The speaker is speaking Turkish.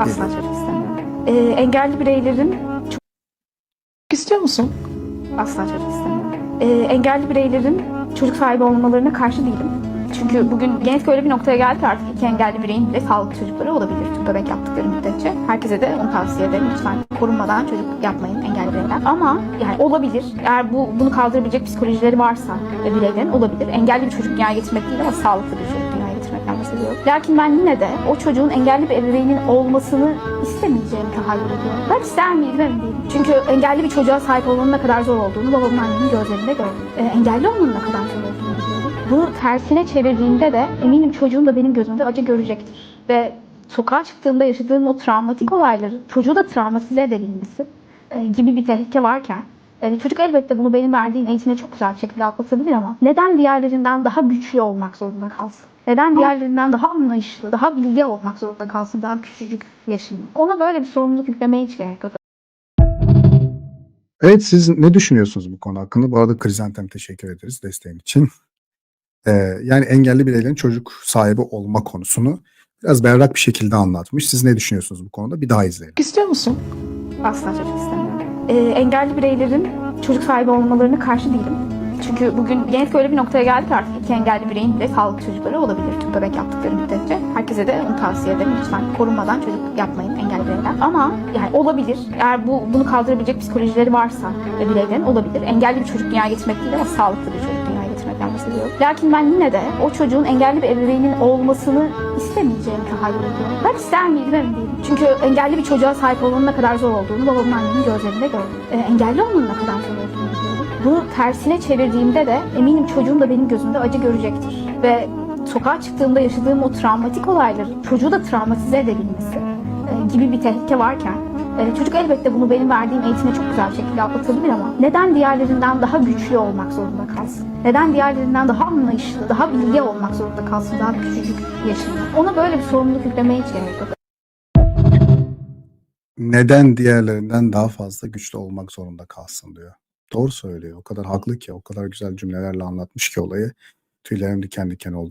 Asla çocuk istemiyorum. Ee, engelli bireylerin İstiyor musun? asla çocuk istemiyorum. Ee, engelli bireylerin çocuk sahibi olmalarına karşı değilim. Çünkü bugün genetik öyle bir noktaya geldi ki artık iki engelli bireyin bile sağlıklı çocukları olabilir. Tüm bebek yaptıkları müddetçe. Herkese de onu tavsiye ederim. Lütfen korunmadan çocuk yapmayın engelli bireyler. Ama yani olabilir. Eğer bu bunu kaldırabilecek psikolojileri varsa ve bireylerin olabilir. Engelli bir çocuk dünyaya getirmek değil ama sağlıklı bir çocuk dünyaya bahsediyorum. Lakin ben yine de o çocuğun engelli bir ebeveynin olmasını istemeyeceğimi tahayyül ediyorum. Ben ister miydim emin değilim. Çünkü engelli bir çocuğa sahip olmanın ne kadar zor olduğunu babamın annemin gözlerinde gördüm. Ee, engelli olmanın ne kadar zor olduğunu biliyorum. Bunu tersine çevirdiğimde de eminim çocuğum da benim gözümde acı görecektir. Ve sokağa çıktığımda yaşadığım o travmatik olayları çocuğu da travmatize edebilmesi e, gibi bir tehlike varken e, çocuk elbette bunu benim verdiğim eğitimle çok güzel bir şekilde atlatabilir ama neden diğerlerinden daha güçlü olmak zorunda kalsın? Neden diğerlerinden daha anlayışlı, daha bilgi olmak zorunda kalsın daha küçücük yaşında? Ona böyle bir sorumluluk yüklemeye hiç gerek yok. Evet siz ne düşünüyorsunuz bu konu hakkında? Bu arada Krizantem teşekkür ederiz desteğin için. Ee, yani engelli bireylerin çocuk sahibi olma konusunu biraz berrak bir şekilde anlatmış. Siz ne düşünüyorsunuz bu konuda? Bir daha izleyelim. İstiyor musun? Asla çocuk istemiyorum. Ee, engelli bireylerin çocuk sahibi olmalarına karşı değilim. Çünkü bugün genetik öyle bir noktaya geldi ki artık iki engelli bireyin bile sağlıklı çocukları olabilir. Tüm bebek yaptıkları müddetçe. Herkese de onu tavsiye ederim. Lütfen korunmadan çocuk yapmayın engelli bireyler. Ama yani olabilir. Eğer bu bunu kaldırabilecek psikolojileri varsa bireylerin olabilir. Engelli bir çocuk dünyaya getirmek değil ama sağlıklı bir çocuk dünyaya bahsediyorum. Lakin ben yine de o çocuğun engelli bir ebeveynin olmasını istemeyeceğimi tahayyül ediyorum. Ben ister miydim emin değilim. Çünkü engelli bir çocuğa sahip olmanın ne kadar zor olduğunu babamın annemin gözlerinde gördüm. Ee, engelli olmanın ne kadar zor olduğunu biliyorum. Bunu tersine çevirdiğimde de eminim çocuğum da benim gözümde acı görecektir. Ve sokağa çıktığımda yaşadığım o travmatik olayları çocuğu da travmatize edebilmesi e, gibi bir tehlike varken e, çocuk elbette bunu benim verdiğim eğitimle çok güzel şekilde atlatabilir ama neden diğerlerinden daha güçlü olmak zorunda kalsın? Neden diğerlerinden daha anlayışlı, daha bilgi olmak zorunda kalsın daha küçücük yaşında? Ona böyle bir sorumluluk yüklemeye hiç gerek yok. Neden diğerlerinden daha fazla güçlü olmak zorunda kalsın diyor. Doğru söylüyor. O kadar haklı ki, o kadar güzel cümlelerle anlatmış ki olayı. Tüylerim diken diken oldu